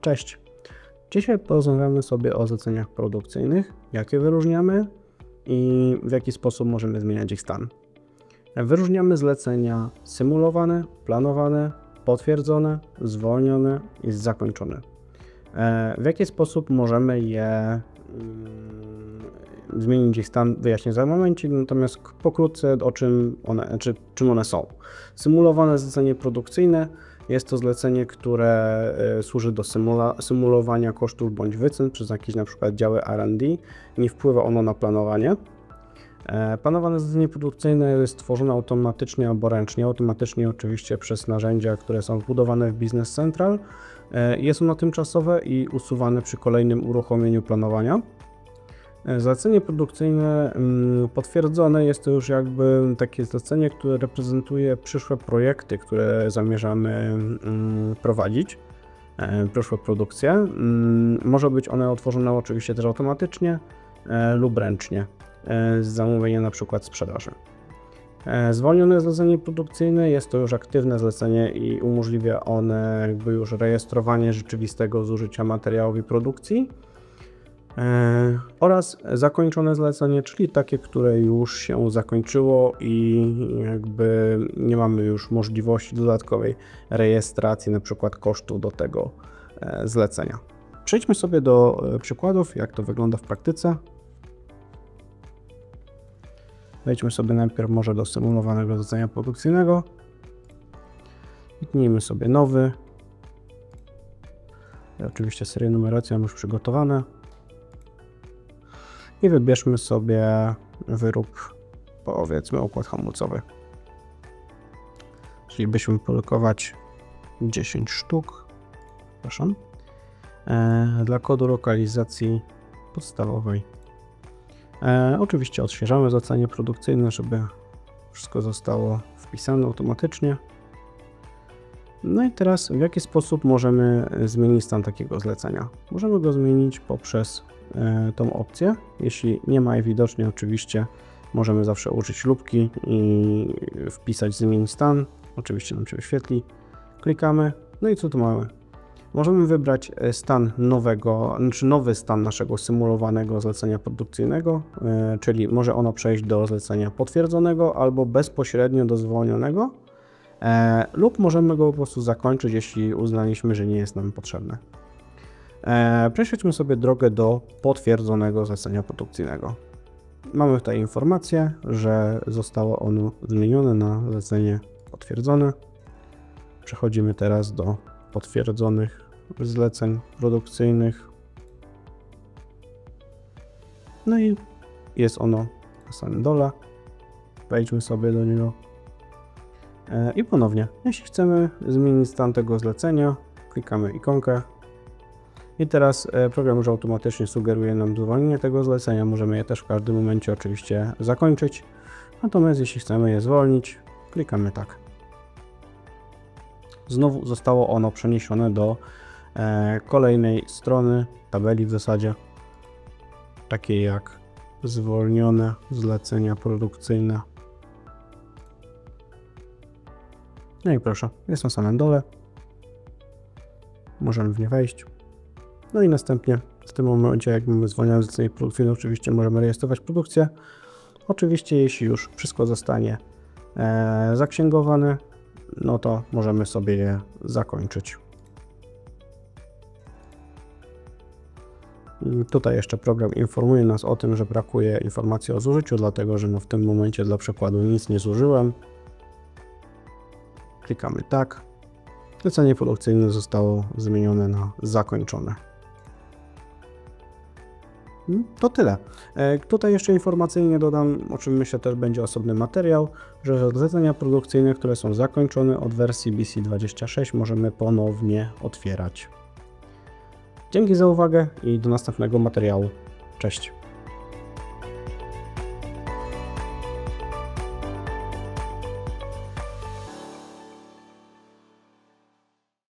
Cześć. Dzisiaj porozmawiamy sobie o zleceniach produkcyjnych, jakie wyróżniamy i w jaki sposób możemy zmieniać ich stan. Wyróżniamy zlecenia symulowane, planowane, potwierdzone, zwolnione i zakończone. E, W jaki sposób możemy je mm, zmienić ich stan, wyjaśnię za momencik, natomiast pokrótce o czym one, czy, czym one są. Symulowane zlecenie produkcyjne jest to zlecenie, które e, służy do symulowania kosztów bądź wycen przez jakieś na przykład działy R&D. Nie wpływa ono na planowanie. E, Planowane zlecenie produkcyjne jest tworzone automatycznie albo ręcznie, automatycznie oczywiście przez narzędzia, które są wbudowane w Business Central. E, Jest ono tymczasowe i usuwane przy kolejnym uruchomieniu planowania. E, Zlecenie produkcyjne mm, potwierdzone jest to już jakby takie zlecenie, które reprezentuje przyszłe projekty, które zamierzamy mm, prowadzić, e, przyszłe produkcje. Mm, Może być one otworzone oczywiście też automatycznie e, lub ręcznie z zamówienia na przykład sprzedaży. Zwolnione zlecenie produkcyjne jest to już aktywne zlecenie i umożliwia one jakby już rejestrowanie rzeczywistego zużycia materiałów i produkcji. E, oraz zakończone zlecenie, czyli takie, które już się zakończyło i jakby nie mamy już możliwości dodatkowej rejestracji, na przykład kosztu do tego e, zlecenia. Przejdźmy sobie do e, przykładów, jak to wygląda w praktyce. Wejdźmy sobie najpierw może do symulowanego zlecenia produkcyjnego. Kliknijmy sobie nowy. I oczywiście serię numeracji mam już przygotowane i wybierzmy sobie wyrób, powiedzmy, układ hamulcowy. Czyli byśmy produkować 10 sztuk, przepraszam, e, dla kodu lokalizacji podstawowej. E, oczywiście odświeżamy zlecenie produkcyjne, żeby wszystko zostało wpisane automatycznie. No i teraz w jaki sposób możemy zmienić stan takiego zlecenia? Możemy go zmienić poprzez e, tą opcję. Jeśli nie ma jej widocznie, oczywiście możemy zawsze użyć lubki i wpisać zmień stan. Oczywiście nam się wyświetli. Klikamy. No i co tu mamy? Możemy wybrać e, stan nowego, znaczy nowy stan naszego symulowanego zlecenia produkcyjnego, e, czyli może ono przejść do zlecenia potwierdzonego albo bezpośrednio do zwolnionego, e, lub możemy go po prostu zakończyć, jeśli uznaliśmy, że nie jest nam potrzebne. E, Prześledźmy sobie drogę do potwierdzonego zlecenia produkcyjnego. Mamy tutaj informację, że zostało ono zmienione na zlecenie potwierdzone. Przechodzimy teraz do potwierdzonych zleceń produkcyjnych. No i jest ono na samym dole. Wejdźmy sobie do niego. E, I ponownie, jeśli chcemy zmienić stan tego zlecenia, klikamy ikonkę i teraz e, program już automatycznie sugeruje nam zwolnienie tego zlecenia. Możemy je też w każdym momencie oczywiście zakończyć. Natomiast jeśli chcemy je zwolnić, klikamy tak. Znowu zostało ono przeniesione do e, kolejnej strony tabeli w zasadzie, takiej jak zwolnione zlecenia produkcyjne. No i proszę, jest na samym dole. Możemy w nie wejść. No i następnie w tym momencie, jak mamy zwolnione zlecenie produkcyjne, oczywiście możemy rejestrować produkcję. Oczywiście, jeśli już wszystko zostanie e, zaksięgowane, no to możemy sobie je zakończyć. Tutaj jeszcze program informuje nas o tym, że brakuje informacji o zużyciu, dlatego że no w tym momencie dla przykładu nic nie zużyłem. Klikamy tak. Zlecenie produkcyjne zostało zmienione na zakończone. Mm, To tyle. E, Tutaj jeszcze informacyjnie dodam, o czym myślę też będzie osobny materiał, że zlecenia produkcyjne, które są zakończone od wersji BC26 możemy ponownie otwierać. Dzięki za uwagę i do następnego materiału. Cześć.